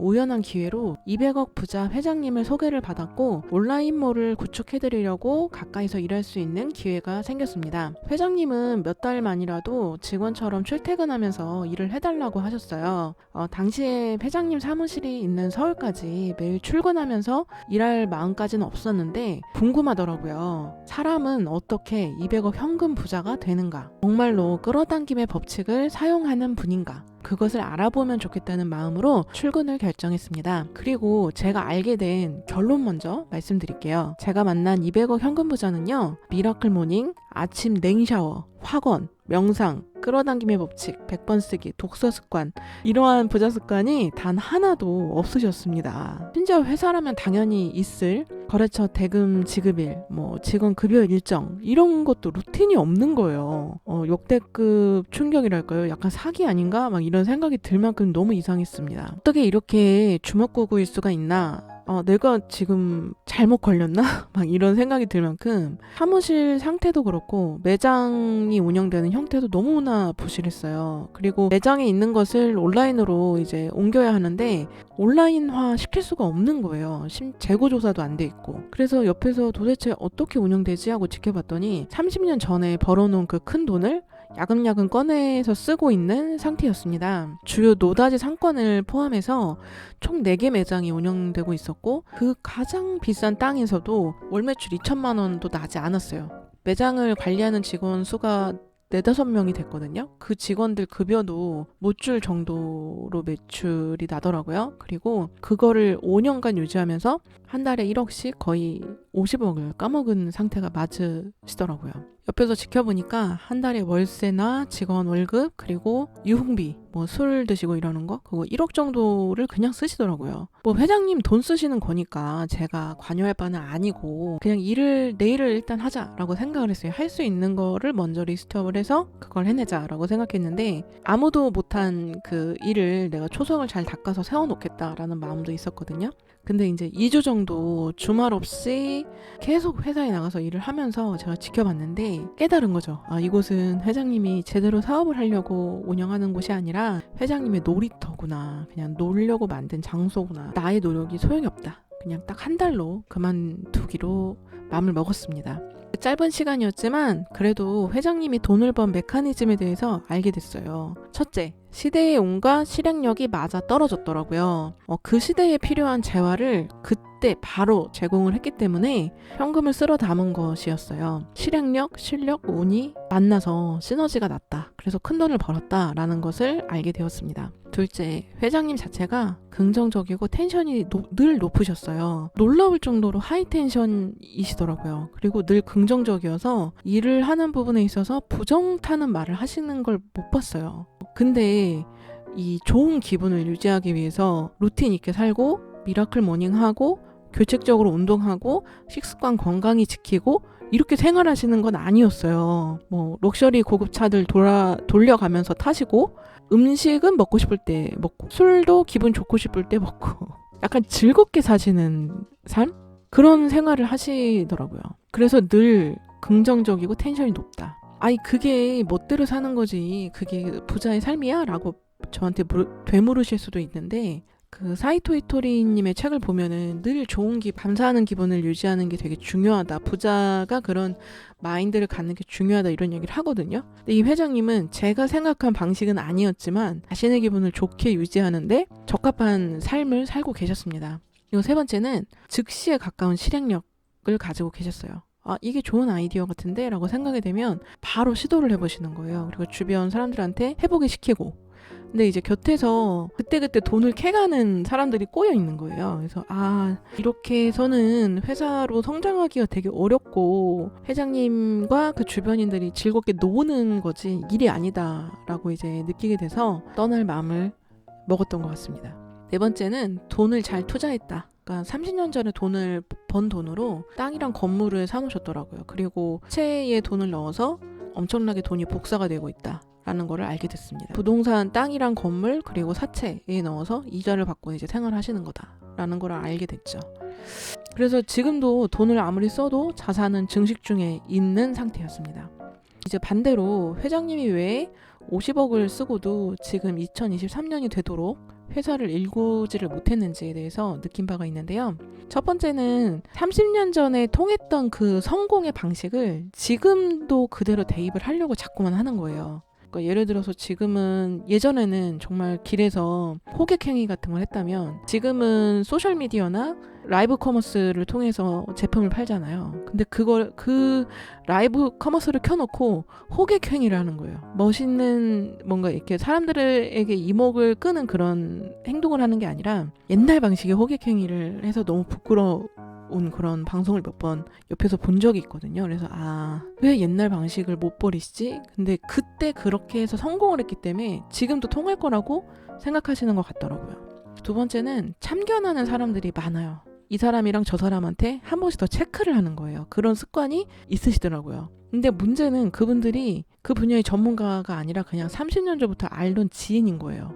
우연한 기회로 200억 부자 회장님을 소개를 받았고 온라인몰을 구축해드리려고 가까이서 일할 수 있는 기회가 생겼습니다. 회장님은 몇 달 만이라도 직원처럼 출퇴근하면서 일을 해달라고 하셨어요. 어, 당시에 회장님 사무실이 있는 서울까지 매일 출근하면서 일할 마음까지는 없었는데 궁금하더라고요. 사람은 어떻게 200억 현금 부자가 되는가? 정말로 끌어당김의 법칙을 사용하는 분인가? 그것을 알아보면 좋겠다는 마음으로 출근을 결정했습니다. 그리고 제가 알게 된 결론 먼저 말씀드릴게요. 제가 만난 200억 현금 부자는요. 미라클 모닝, 아침 냉샤워, 확원, 명상, 끌어당김의 법칙, 100번 쓰기, 독서 습관 이러한 부자 습관이 단 하나도 없으셨습니다. 심지어 회사라면 당연히 있을 거래처 대금 지급일, 뭐 직원 급여 일정 이런 것도 루틴이 없는 거예요. 어, 역대급 충격이랄까요? 약간 사기 아닌가? 막 이런 생각이 들 만큼 너무 이상했습니다. 어떻게 이렇게 주먹구구일 수가 있나? 어, 내가 지금 잘못 걸렸나? 막 이런 생각이 들 만큼 사무실 상태도 그렇고 매장이 운영되는 형태도 너무나 부실했어요. 그리고 매장에 있는 것을 온라인으로 이제 옮겨야 하는데 온라인화 시킬 수가 없는 거예요. 심, 재고 조사도 안 돼 있고. 그래서 옆에서 도대체 어떻게 운영되지 하고 지켜봤더니 30년 전에 벌어놓은 그 큰 돈을 야금야금 꺼내서 쓰고 있는 상태였습니다. 주요 노다지 상권을 포함해서 총 4개 매장이 운영되고 있었고 그 가장 비싼 땅에서도 월 매출 2천만 원도 나지 않았어요. 매장을 관리하는 직원 수가 네다섯 명이 됐거든요. 그 직원들 급여도 못 줄 정도로 매출이 나더라고요. 그리고 그거를 5년간 유지하면서 한 달에 1억씩 거의 50억을 까먹은 상태가 맞으시더라고요. 옆에서 지켜보니까 한 달에 월세나 직원 월급 그리고 유흥비 뭐 술 드시고 이러는 거 그거 1억 정도를 그냥 쓰시더라고요. 뭐 회장님 돈 쓰시는 거니까 제가 관여할 바는 아니고 그냥 일을 내일을 일단 하자라고 생각을 했어요. 할 수 있는 거를 먼저 리스트업을 해서 그걸 해내자라고 생각했는데 아무도 못한 그 일을 내가 초석을 잘 닦아서 세워놓겠다라는 마음도 있었거든요. 근데 이제 2주 정도 주말 없이 계속 회사에 나가서 일을 하면서 제가 지켜봤는데 깨달은 거죠. 아, 이곳은 회장님이 제대로 사업을 하려고 운영하는 곳이 아니라 회장님의 놀이터구나. 그냥 놀려고 만든 장소구나. 나의 노력이 소용이 없다. 그냥 딱 한 달로 그만두기로 마음을 먹었습니다. 짧은 시간이었지만 그래도 회장님이 돈을 번 메커니즘에 대해서 알게 됐어요. 첫째, 시대의 온과 실행력이 맞아 떨어졌더라고요. 어, 그 시대에 필요한 재화를 그때 바로 제공을 했기 때문에 현금을 쓸어 담은 것이었어요. 실행력, 실력, 운이 만나서 시너지가 났다. 그래서 큰 돈을 벌었다라는 것을 알게 되었습니다. 둘째, 회장님 자체가 긍정적이고 텐션이 노- 늘 높으셨어요. 놀라울 정도로 하이 텐션이시더라고요. 그리고 늘 긍정적이어서 일을 하는 부분에 있어서 부정타는 말을 하시는 걸 못 봤어요. 근데 이 좋은 기분을 유지하기 위해서 루틴 있게 살고 미라클 모닝 하고 규칙적으로 운동하고 식습관 건강히 지키고 이렇게 생활하시는 건 아니었어요. 뭐 럭셔리 고급 차들 돌아 돌려가면서 타시고 음식은 먹고 싶을 때 먹고 술도 기분 좋고 싶을 때 먹고 약간 즐겁게 사시는 삶 그런 생활을 하시더라고요. 그래서 늘 긍정적이고 텐션이 높다. 아니 그게 멋대로 사는 거지 그게 부자의 삶이야 라고 저한테 물으, 되물으실 수도 있는데 그 사이토 이토리님의 책을 보면은 늘 좋은 기 감사하는 기분을 유지하는 게 되게 중요하다. 부자가 그런 마인드를 갖는 게 중요하다 이런 얘기를 하거든요. 근데 이 회장님은 제가 생각한 방식은 아니었지만 자신의 기분을 좋게 유지하는데 적합한 삶을 살고 계셨습니다. 그리고 세 번째는 즉시에 가까운 실행력을 가지고 계셨어요. 아, 이게 좋은 아이디어 같은데? 라고 생각이 되면 바로 시도를 해보시는 거예요. 그리고 주변 사람들한테 해보게 시키고. 근데 이제 곁에서 그때그때 돈을 캐가는 사람들이 꼬여 있는 거예요. 그래서 아, 이렇게 해서는 회사로 성장하기가 되게 어렵고 회장님과 그 주변인들이 즐겁게 노는 거지 일이 아니다라고 이제 느끼게 돼서 떠날 마음을 먹었던 것 같습니다. 네 번째는 돈을 잘 투자했다. 그러니까 30년 전에 돈을 번 돈으로 땅이랑 건물을 사놓으셨더라고요. 그리고 채에 돈을 넣어서 엄청나게 돈이 복사가 되고 있다. 라는 거를 알게 됐습니다. 부동산 땅이랑 건물 그리고 사채에 넣어서 이자를 받고 이제 생활하시는 거다라는 걸 알게 됐죠. 그래서 지금도 돈을 아무리 써도 자산은 증식 중에 있는 상태였습니다. 이제 반대로 회장님이 왜 50억을 쓰고도 지금 2023년이 되도록 회사를 일구지를 못했는지에 대해서 느낀 바가 있는데요. 첫 번째는 30년 전에 통했던 그 성공의 방식을 지금도 그대로 대입을 하려고 자꾸만 하는 거예요. 그러니까 예를 들어서 지금은 예전에는 정말 길에서 호객행위 같은 걸 했다면 지금은 소셜 미디어나 라이브 커머스를 통해서 제품을 팔잖아요. 근데 그걸 그 라이브 커머스를 켜놓고 호객행위를 하는 거예요. 멋있는 뭔가 이렇게 사람들에게 이목을 끄는 그런 행동을 하는 게 아니라 옛날 방식의 호객행위를 해서 너무 부끄러 운 그런 방송을 몇 번 옆에서 본 적이 있거든요. 그래서 아, 왜 옛날 방식을 못 버리시지? 근데 그때 그렇게 해서 성공을 했기 때문에 지금도 통할 거라고 생각하시는 것 같더라고요. 두 번째는 참견하는 사람들이 많아요. 이 사람이랑 저 사람한테 한 번씩 더 체크를 하는 거예요. 그런 습관이 있으시더라고요. 근데 문제는 그분들이 그 분야의 전문가가 아니라 그냥 30년 전부터 알던 지인인 거예요.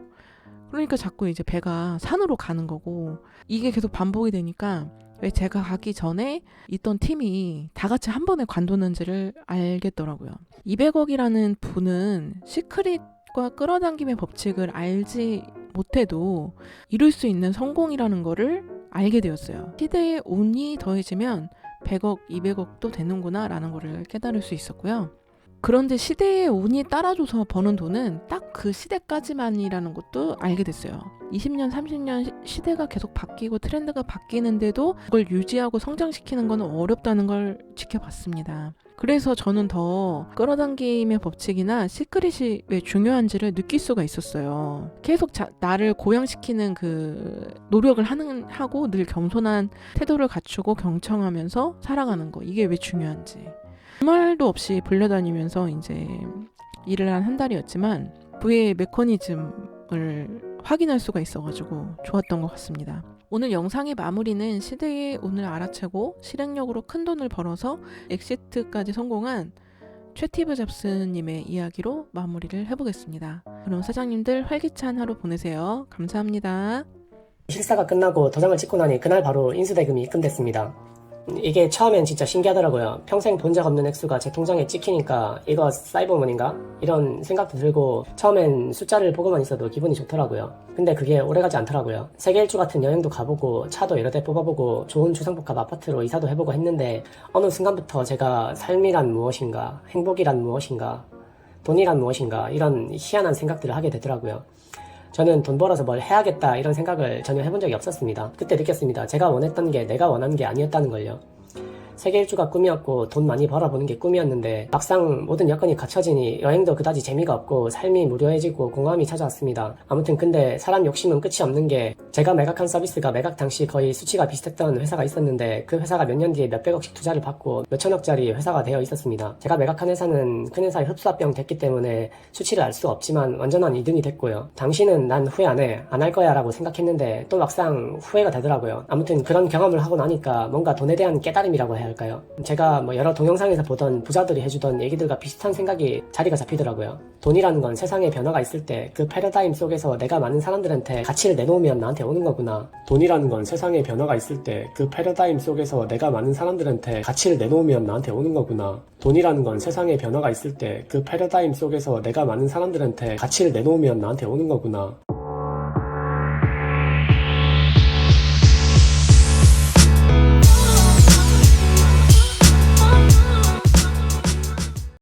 그러니까 자꾸 이제 배가 산으로 가는 거고 이게 계속 반복이 되니까 왜 제가 가기 전에 있던 팀이 다 같이 한 번에 관뒀는지를 알겠더라고요. 200억이라는 분은 시크릿과 끌어당김의 법칙을 알지 못해도 이룰 수 있는 성공이라는 거를 알게 되었어요. 시대의 운이 더해지면 100억, 200억도 되는구나 라는 거를 깨달을 수 있었고요. 그런데 시대의 운이 따라줘서 버는 돈은 딱 그 시대까지만이라는 것도 알게 됐어요. 20년, 30년 시- 시대가 계속 바뀌고 트렌드가 바뀌는데도 그걸 유지하고 성장시키는 건 어렵다는 걸 지켜봤습니다. 그래서 저는 더 끌어당김의 법칙이나 시크릿이 왜 중요한지를 느낄 수가 있었어요. 계속 자- 나를 고양시키는 그 노력을 하는 하고 늘 겸손한 태도를 갖추고 경청하면서 살아가는 거 이게 왜 중요한지. 말도 없이 불려다니면서 이제 일을 한 한 달이었지만 부의 메커니즘을 확인할 수가 있어가지고 좋았던 것 같습니다. 오늘 영상의 마무리는 시대의 운을 알아채고 실행력으로 큰 돈을 벌어서 엑시트까지 성공한 최티브 잡스님의 이야기로 마무리를 해보겠습니다. 그럼 사장님들 활기찬 하루 보내세요. 감사합니다. 실사가 끝나고 도장을 찍고 나니 그날 바로 인수대금이 입금됐습니다. 이게 처음엔 진짜 신기하더라고요. 평생 본 적 없는 액수가 제 통장에 찍히니까 이거 사이버머니인가? 이런 생각도 들고 처음엔 숫자를 보고만 있어도 기분이 좋더라고요. 근데 그게 오래가지 않더라고요. 세계 일주 같은 여행도 가보고 차도 여러 대 뽑아보고 좋은 주상복합 아파트로 이사도 해보고 했는데 어느 순간부터 제가 삶이란 무엇인가, 행복이란 무엇인가, 돈이란 무엇인가 이런 희한한 생각들을 하게 되더라고요. 저는 돈 벌어서 뭘 해야겠다 이런 생각을 전혀 해본 적이 없었습니다. 그때 느꼈습니다. 제가 원했던 게 내가 원하는 게 아니었다는 걸요. 세계 일주가 꿈이었고 돈 많이 벌어보는 게 꿈이었는데 막상 모든 여건이 갖춰지니 여행도 그다지 재미가 없고 삶이 무료해지고 공허함이 찾아왔습니다. 아무튼 근데 사람 욕심은 끝이 없는 게 제가 매각한 서비스가 매각 당시 거의 수치가 비슷했던 회사가 있었는데 그 회사가 몇 년 뒤에 몇백억씩 투자를 받고 몇천억짜리 회사가 되어 있었습니다. 제가 매각한 회사는 큰 회사의 흡수합병 됐기 때문에 수치를 알 수 없지만 완전한 2등이 됐고요. 당신은 난 후회 안 해. 안 할 거야 라고 생각했는데 또 막상 후회가 되더라고요. 아무튼 그런 경험을 하고 나니까 뭔가 돈에 대한 깨달음이라고 해야 할까요? 제가 뭐 여러 동영상에서 보던 부자들이 해주던 얘기들과 비슷한 생각이 자리가 잡히더라고요. 돈이라는 건 세상에 변화가 있을 때 그 패러다임 속에서 내가 많은 사람들한테 가치를 내놓으면 나한테 오는 거구나. 돈이라는 건 세상에 변화가 있을 때 그 패러다임 속에서 내가 많은 사람들한테 가치를 내놓으면 나한테 오는 거구나. 돈이라는 건 세상에 변화가 있을 때 그 패러다임 속에서 내가 많은 사람들한테 가치를 내놓으면 나한테 오는 거구나.